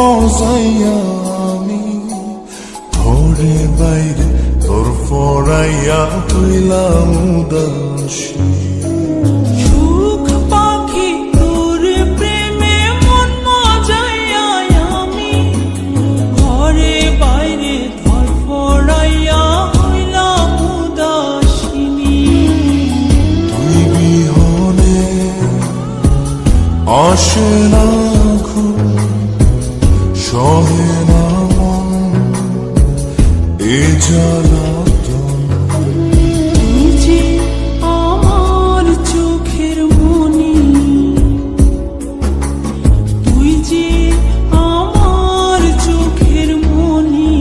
মজাইয়া আমি ঘরে বাইরে তোর ফরাইয়া হইলাম উদাসী আসে না ঘুম সহে না মন এ জ্বালাতন যে আমার চোখের মনি তুই যে আমার চোখের মনি।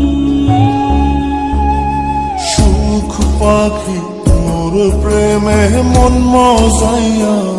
সুখ পাখি প্রেমে মন মজাইয়া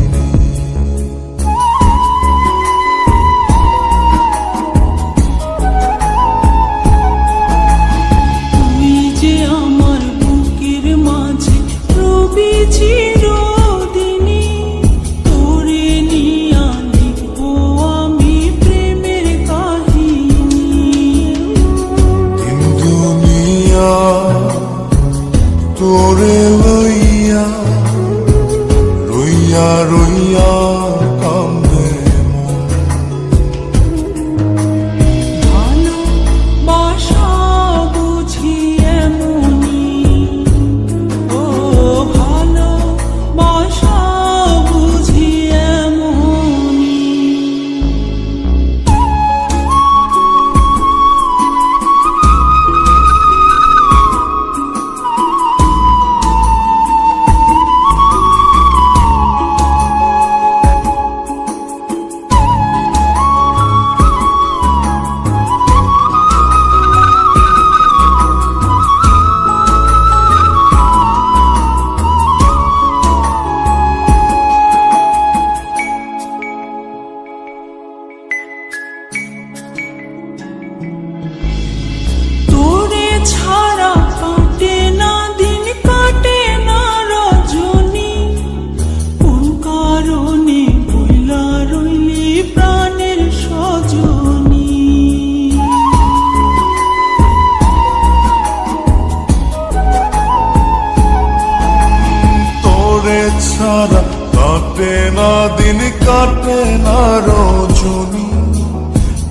ছাড়া কাটে না দিন কাটে না রজনী।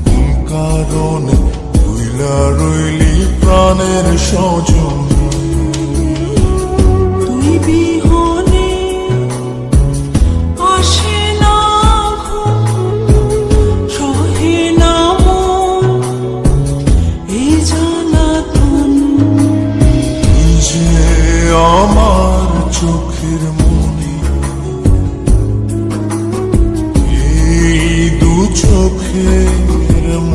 কোন কারণে রইলি প্রাণের সজনী? çok yerim